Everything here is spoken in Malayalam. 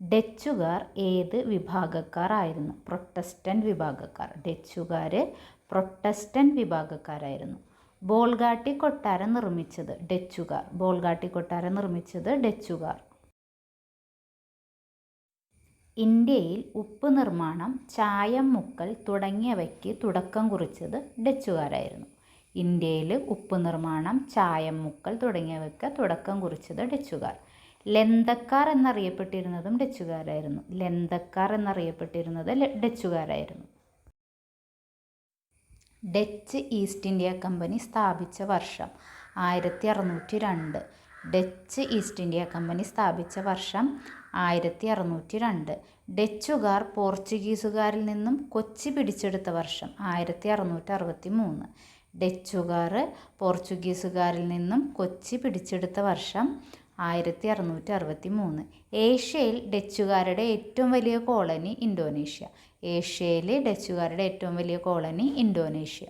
ഡച്ചുകാർ ഏത് വിഭാഗക്കാർ ആയിരുന്നു പ്രൊട്ടസ്റ്റന്റ് വിഭാഗക്കാർ. ഡച്ചുകാർ പ്രൊട്ടസ്റ്റന്റ് വിഭാഗക്കാരായിരുന്നു. ബോൾഗാട്ടി കൊട്ടാരം നിർമ്മിച്ചത് ഡച്ചുകാർ. ബോൾഗാട്ടി കൊട്ടാരം നിർമ്മിച്ചത് ഡച്ചുകാർ. ഇന്ത്യയിൽ ഉപ്പ് നിർമ്മാണം ചായം മുക്കൽ തുടങ്ങിയവയ്ക്ക് തുടക്കം കുറിച്ചത് ഡച്ചുകാരായിരുന്നു. ഇന്ത്യയിൽ ഉപ്പ് നിർമ്മാണം ചായം മുക്കൽ തുടങ്ങിയവയ്ക്ക് തുടക്കം കുറിച്ചത് ഡച്ചുകാർ. ലന്തക്കാർ എന്നറിയപ്പെട്ടിരുന്നതും ഡച്ചുകാരായിരുന്നു. ലന്തക്കാർ എന്നറിയപ്പെട്ടിരുന്നത് ഡച്ചുകാരായിരുന്നു. ഡച്ച് ഈസ്റ്റ് ഇന്ത്യ കമ്പനി സ്ഥാപിച്ച വർഷം ആയിരത്തി അറുന്നൂറ്റി രണ്ട് ഡച്ച് ഈസ്റ്റ് ഇന്ത്യ കമ്പനി സ്ഥാപിച്ച വർഷം ആയിരത്തി അറുന്നൂറ്റി രണ്ട് ഡച്ചുകാർ പോർച്ചുഗീസുകാരിൽ നിന്നും കൊച്ചി പിടിച്ചെടുത്ത വർഷം ആയിരത്തി അറുന്നൂറ്റി അറുപത്തി മൂന്ന് ഡച്ചുകാർ പോർച്ചുഗീസുകാരിൽ നിന്നും കൊച്ചി പിടിച്ചെടുത്ത വർഷം ആയിരത്തി അറുന്നൂറ്റി അറുപത്തി മൂന്ന് ഏഷ്യയിൽ ഡച്ചുകാരുടെ ഏറ്റവും വലിയ കോളനി ഇന്തോനേഷ്യ. ഏഷ്യയിലെ ഡച്ചുകാരുടെ ഏറ്റവും വലിയ കോളനി ഇന്തോനേഷ്യ.